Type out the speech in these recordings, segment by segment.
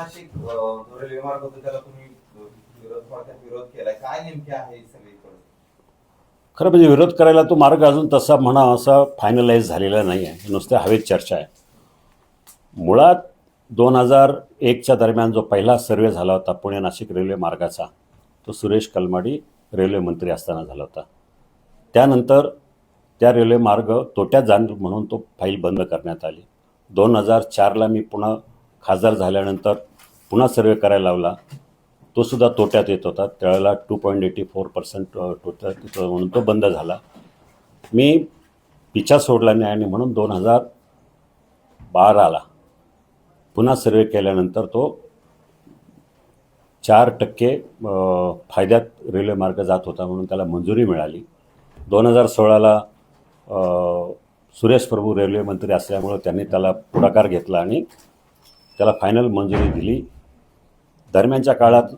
नाशिक अं, जो त्याला तुम्ही विरोध थोडक्यात विरोध केलाय. काय नेमके आहे सगळी खरं म्हणजे विरोध करायला तो मार्ग अजून तसा म्हणा असा फायनलाइज झालेला नाही आहे नुसत्या हवेत चर्चा आहे. मुळात दोन हजार एकच्या दरम्यान जो पहिला सर्वे झाला होता पुणे नाशिक रेल्वे मार्गाचा तो सुरेश कलमाडी रेल्वे मंत्री असताना झाला होता. त्यानंतर त्या रेल्वे मार्ग तोट्यात जाण म्हणून तो फाईल बंद करण्यात आली. दोन हजार चारला मी पुन्हा खासदार झाल्यानंतर पुन्हा सर्वे करायला लावला. तो सुद्धा तोट्यात येत होता. त्यावेळेला two point eighty four percent तोट्यात म्हणून तो बंद झाला. मी पिछा सोडला नाही आणि म्हणून दोन हजार बाराला पुन्हा सर्वे केल्यानंतर तो चार टक्के फायद्यात रेल्वे मार्ग जात होता म्हणून त्याला मंजुरी मिळाली. दोन हजार सोळाला सुरेश प्रभू रेल्वे मंत्री असल्यामुळं त्यांनी त्याला पुढाकार घेतला आणि त्याला फायनल मंजुरी दिली. दरम्यानच्या काळात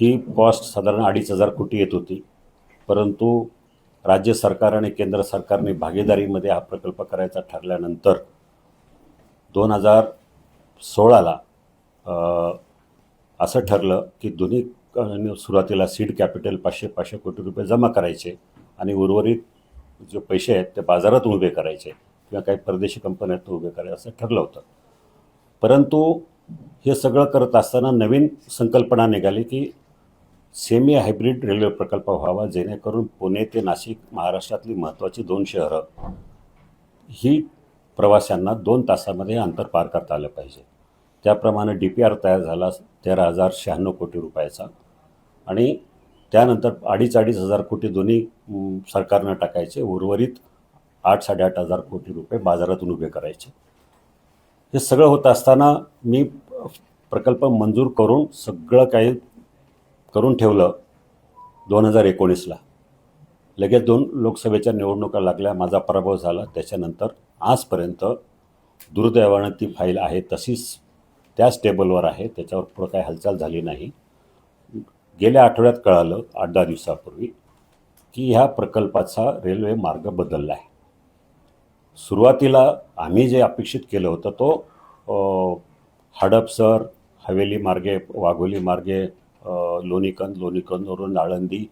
ही कॉस्ट साधारण अडीच हजार कोटी येत होती. परंतु राज्य सरकार आणि केंद्र सरकारने भागीदारीमध्ये हा प्रकल्प करायचा ठरल्यानंतर दोन हजार सोळाला असं ठरलं की दोन्ही सुरुवातीला सीड कॅपिटल पाचशे पाचशे कोटी रुपये जमा करायचे आणि उर्वरित जे पैसे आहेत ते बाजारात उभे करायचे किंवा काही परदेशी कंपन्यात उभे करायचे असं ठरलं होतं. परंतु हे सगळं करत असताना नवीन संकल्पना निघाली की सेमी हायब्रिड रेल्वे प्रकल्प व्हावा जेणेकरून पुणे ते नाशिक महाराष्ट्रातली महत्त्वाची दोन शहरं ही प्रवाशांना दोन तासामध्ये अंतर पार करता आलं पाहिजे. त्याप्रमाणे डी पी आर तयार झाला तेरा हजार शहाण्णव कोटी रुपयाचा. आणि त्यानंतर अडीच अडीच हजार कोटी दोन्ही सरकारनं टाकायचे. उर्वरित आठ साडेआठ हजार कोटी रुपये बाजारातून उभे करायचे. हे सगळं होत असताना मी प्रकल्प मंजूर करून सगळं काही करून ठेवलं दोन हजार एकोणीसला. लगेच दोन लोकसभेच्या निवडणुका लागल्या माझा पराभव झाला. त्याच्यानंतर आजपर्यंत दुर्दैवानं ती फाईल आहे तशीच त्याच टेबलवर आहे. त्याच्यावर पुढं काही हालचाल झाली नाही. गेल्या आठवड्यात कळालं आठ दहा दिवसापूर्वी की ह्या प्रकल्पाचा रेल्वे मार्ग बदलला आहे. सुरुवातीला आम्ही जे अपेक्षित केलं होतं तो हडपसर हवेली मार्गे वाघोली मार्गे लोणीकंद लोणीकंदवरून आळंदी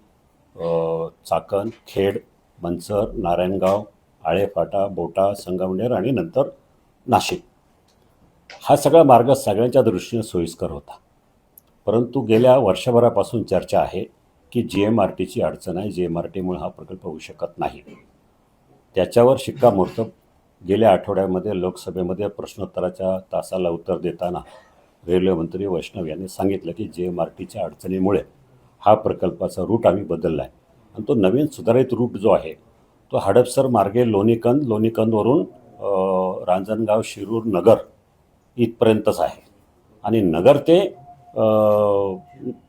चाकण खेड मनसर नारायणगाव आळेफाटा बोटा संगमनेर आणि नंतर नाशिक. हा सगळा मार्ग सगळ्यांच्या दृष्टीने सोयीस्कर होता. परंतु गेल्या वर्षभरापासून चर्चा आहे की जी एम आर टीची अडचण आहे जी एम आर टीमुळे हा प्रकल्प होऊ शकत नाही. त्याच्यावर शिक्कामोर्तब गेल्या आठवड्यामध्ये लोकसभेमध्ये प्रश्नोत्तराच्या तासाला उत्तर देताना रेल्वे मंत्री वैष्णव यांनी सांगितलं की जे एम आर टीच्या अडचणीमुळे हा प्रकल्पाचा रूट आम्ही बदलला आहे आणि तो नवीन सुधारित रूट जो आहे तो हडपसर मार्गे लोणीकंद लोणीकंदवरून रांजणगाव शिरूर नगर इथपर्यंतच आहे. आणि नगर ते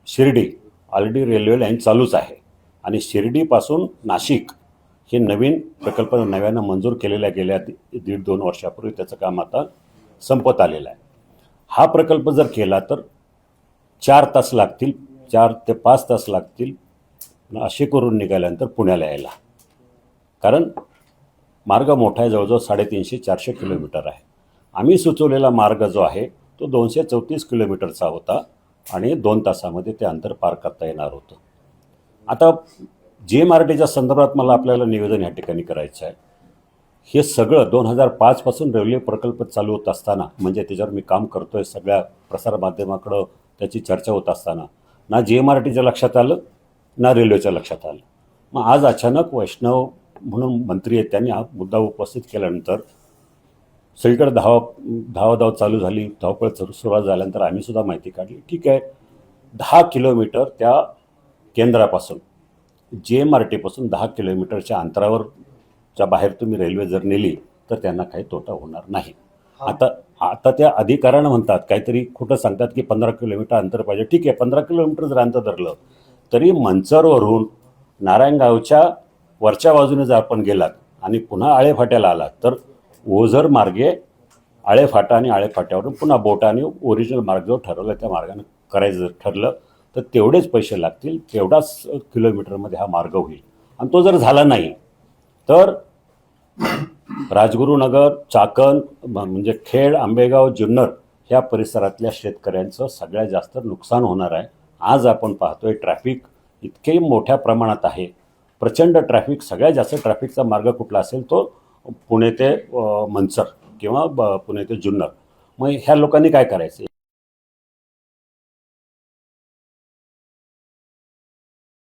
शिर्डी ऑलरेडी रेल्वे लाईन चालूच आहे. आणि शिर्डीपासून नाशिक हे नवीन प्रकल्प नव्यानं मंजूर केलेल्या गेल्या दीड दोन वर्षापूर्वी त्याचं काम आता संपत आलेलं आहे. हा प्रकल्प जर केला तर चार तास लागतील चार ते पाच तास लागतील असे करून निघाल्यानंतर पुण्याला यायला. कारण मार्ग मोठा आहे जवळजवळ साडेतीनशे चारशे किलोमीटर आहे. आम्ही सुचवलेला मार्ग जो आहे तो दोनशे चौतीस किलोमीटरचा होता आणि दोन तासामध्ये ते अंतर पार करता येणार होतं. आता जे एम आर टीच्या संदर्भात मला आपल्याला निवेदन या ठिकाणी करायचं आहे हे सगळं दोन हजार पाचपासून रेल्वे प्रकल्प चालू होत असताना म्हणजे त्याच्यावर मी काम करतो आहे सगळ्या प्रसारमाध्यमाकडं त्याची चर्चा होत असताना ना जे एम आर टीच्या लक्षात आलं ना रेल्वेच्या लक्षात आलं. मग आज अचानक वैष्णव म्हणून मंत्री आहेत त्यांनी हा मुद्दा उपस्थित केल्यानंतर सगळीकडे धाव धावाधाव चालू झाली धावपळ सुरुवात झाल्यानंतर आम्हीसुद्धा माहिती काढली. ठीक आहे दहा किलोमीटर त्या केंद्रापासून जे एम आर टीपासून दहा किलोमीटरच्या अंतरावर च्या बाहेर तुम्ही रेल्वे जर नेली तर त्यांना काही तोटा होणार नाही. आता आता त्या अधिकाऱ्यानं म्हणतात काहीतरी खोटं सांगतात की पंधरा किलोमीटर अंतर पाहिजे. ठीक आहे पंधरा किलोमीटर जर अंतर धरलं तरी मंचरवरून नारायणगावच्या वरच्या बाजूने जर आपण गेलात आणि पुन्हा आळेफाट्याला आलात तर ओझर मार्गे आळेफाटा आणि आळेफाट्यावरून पुन्हा बोटाने ओरिजिनल मार्ग जो ठरवला त्या मार्गाने करायचं जर ठरलं तर तेवढेच पैसे लागतील तेवढाच किलोमीटरमध्ये हा मार्ग होईल. आणि तो जर झाला नाही तर राजगुरुनगर चाकण म्हणजे खेड आंबेगाव जुन्नर ह्या परिसरातल्या शेतकऱ्यांचं सगळ्यात जास्त नुकसान होणार आहे. आज आपण पाहतोय ट्रॅफिक इतके मोठ्या प्रमाणात आहे. प्रचंड ट्रॅफिक सगळ्यात जास्त ट्रॅफिकचा मार्ग कुठला असेल तो पुणे ते मंचर किंवा ब- पुणे ते जुन्नर. मग ह्या लोकांनी काय करायचं?